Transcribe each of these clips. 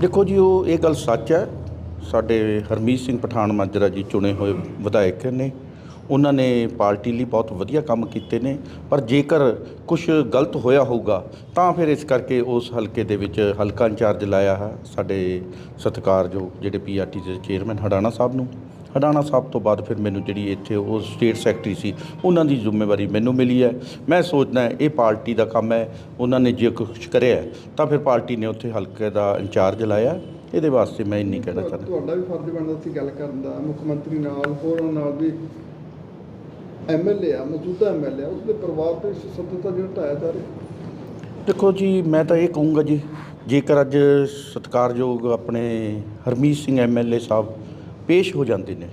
ਦੇਖੋ ਜੀ, ਉਹ ਇਹ ਗੱਲ ਸੱਚ ਹੈ। ਸਾਡੇ ਹਰਮੀਤ ਸਿੰਘ ਪਠਾਨ ਮਾਜਰਾ ਜੀ ਚੁਣੇ ਹੋਏ ਵਿਧਾਇਕ ਨੇ। ਉਹਨਾਂ ਨੇ ਪਾਰਟੀ ਲਈ ਬਹੁਤ ਵਧੀਆ ਕੰਮ ਕੀਤੇ ਨੇ। ਪਰ ਜੇਕਰ ਕੁਝ ਗਲਤ ਹੋਇਆ ਹੋਊਗਾ, ਤਾਂ ਫਿਰ ਇਸ ਕਰਕੇ ਉਸ ਹਲਕੇ ਦੇ ਵਿੱਚ ਹਲਕਾ ਇੰਚਾਰਜ ਲਾਇਆ ਹੈ ਸਾਡੇ ਸਤਿਕਾਰਯੋਗ ਜਿਹੜੇ ਪੀਆਰਟੀ ਦੇ ਚੇਅਰਮੈਨ ਹਡਾਣਾ ਸਾਹਿਬ ਨੂੰ। ਹਡਾਣਾ ਸਾਹਿਬ ਤੋਂ ਬਾਅਦ ਫਿਰ ਮੈਨੂੰ ਜਿਹੜੀ ਇੱਥੇ ਉਹ ਸਟੇਟ ਸੈਕਟਰੀ ਸੀ ਉਹਨਾਂ ਦੀ ਜ਼ਿੰਮੇਵਾਰੀ ਮੈਨੂੰ ਮਿਲੀ ਹੈ। ਮੈਂ ਸੋਚਦਾ ਇਹ ਪਾਰਟੀ ਦਾ ਕੰਮ ਹੈ ਉਹਨਾਂ ਨੇ ਜੇ ਕੁਝ ਕਰਿਆ ਤਾਂ ਫਿਰ ਪਾਰਟੀ ਨੇ ਉੱਥੇ ਹਲਕੇ ਦਾ ਇੰਚਾਰਜ ਲਾਇਆ। ਇਹਦੇ ਵਾਸਤੇ ਮੈਂ ਇੰਨੀ ਕਹਿਣਾ ਚਾਹੁੰਦਾ। ਤੁਹਾਡਾ ਵੀ ਫਰਜ਼ ਬਣਦਾ ਸੀ ਗੱਲ ਕਰਨ ਦਾ ਮੁੱਖ ਮੰਤਰੀ ਨਾਲ ਹੋਰਾਂ ਨਾਲ ਵੀ। ਐਮਐਲਏ ਆ ਮੌਜੂਦਾ ਐਮਐਲਏ ਆ ਉਸਦੇ ਪਰਿਵਾਰ ਤੇ ਸੱਤਤਾ ਜਿਹੜਾ ਢਾਇਆ ਜਾ ਰਿਹਾ। ਦੇਖੋ ਜੀ ਮੈਂ ਤਾਂ ਇਹ ਕਹੂੰਗਾ ਜੀ ਜੇਕਰ ਅੱਜ ਸਤਿਕਾਰਯੋਗ ਆਪਣੇ ਹਰਮੀਤ ਸਿੰਘ ਐਮਐਲਏ ਸਾਹਿਬ ਪੇਸ਼ ਹੋ ਜਾਂਦੇ ਨੇ,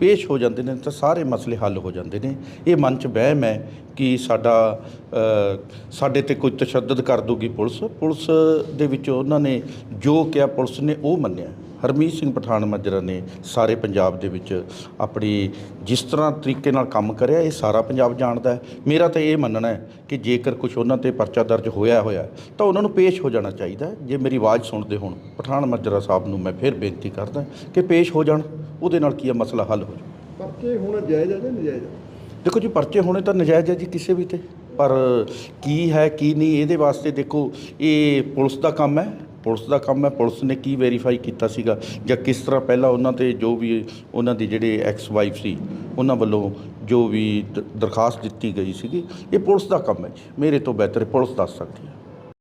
ਪੇਸ਼ ਹੋ ਜਾਂਦੇ ਨੇ ਤਾਂ ਸਾਰੇ ਮਸਲੇ ਹੱਲ ਹੋ ਜਾਂਦੇ ਨੇ। ਇਹ ਮਨ 'ਚ ਵਹਿਮ ਹੈ ਕਿ ਸਾਡਾ ਸਾਡੇ ਤੇ ਕੋਈ ਤਸ਼ੱਦਦ ਕਰ ਦੂਗੀ ਪੁਲਿਸ। ਪੁਲਿਸ ਦੇ ਵਿੱਚ ਉਹਨਾਂ ਨੇ ਜੋ ਕਿਹਾ ਪੁਲਿਸ ਨੇ ਉਹ ਮੰਨਿਆ। ਹਰਮੀਤ ਸਿੰਘ ਪਠਾਨ ਮਾਜਰਾ ਨੇ ਸਾਰੇ ਪੰਜਾਬ ਦੇ ਵਿੱਚ ਆਪਣੀ ਜਿਸ ਤਰ੍ਹਾਂ ਤਰੀਕੇ ਨਾਲ ਕੰਮ ਕਰਿਆ ਇਹ ਸਾਰਾ ਪੰਜਾਬ ਜਾਣਦਾ ਹੈ। ਮੇਰਾ ਤਾਂ ਇਹ ਮੰਨਣਾ ਹੈ ਕਿ ਜੇਕਰ ਕੁਝ ਉਹਨਾਂ ਤੇ ਪਰਚਾ ਦਰਜ ਹੋਇਆ ਹੋਇਆ ਤਾਂ ਉਹਨਾਂ ਨੂੰ ਪੇਸ਼ ਹੋ ਜਾਣਾ ਚਾਹੀਦਾ ਹੈ। ਜੇ ਮੇਰੀ ਆਵਾਜ਼ ਸੁਣਦੇ ਹੋਣ ਪਠਾਨ ਮਾਜਰਾ ਸਾਹਿਬ ਨੂੰ ਮੈਂ ਫਿਰ ਬੇਨਤੀ ਕਰਦਾ ਕਿ ਪੇਸ਼ ਹੋ ਜਾਣ। ਉਹਦੇ ਨਾਲ ਕੀ ਹੈ ਮਸਲਾ ਹੱਲ ਹੋ ਜਾਊ। ਪਰਚੇ ਹੋਣਾ ਜਾਇਜ਼ ਆ ਜਾਂ ਨਜਾਇਜ਼ ਦੇਖੋ ਜੀ ਪਰਚੇ ਹੋਣੇ ਤਾਂ ਨਜਾਇਜ਼ ਹੈ ਜੀ ਕਿਸੇ ਵੀ ਤੇ। ਪਰ ਕੀ ਹੈ ਕੀ ਨਹੀਂ ਇਹਦੇ ਵਾਸਤੇ ਦੇਖੋ ਇਹ ਪੁਲਿਸ ਦਾ ਕੰਮ ਹੈ। ਪੁਲਿਸ ਦਾ ਕੰਮ ਹੈ। ਪੁਲਿਸ ਨੇ ਕੀ ਵੈਰੀਫਾਈ ਕੀਤਾ ਸੀਗਾ? ਜਾਂ ਕਿਸ ਤਰ੍ਹਾਂ ਪਹਿਲਾਂ ਉਹਨਾਂ ਤੇ ਜੋ ਵੀ ਉਹਨਾਂ ਦੀ ਜਿਹੜੇ ਐਕਸ ਵਾਈਫ ਸੀ, ਉਹਨਾਂ ਵੱਲੋਂ ਜੋ ਵੀ ਦ- ਦਰਖਾਸਤ ਦਿੱਤੀ ਗਈ ਸੀਗੀ, ਇਹ ਪੁਲਿਸ ਦਾ ਕੰਮ ਹੈ ਜੀ। ਮੇਰੇ ਤੋਂ ਬਿਹਤਰ ਪੁਲਿਸ ਦੱਸ ਸਕਦੀ ਹੈ।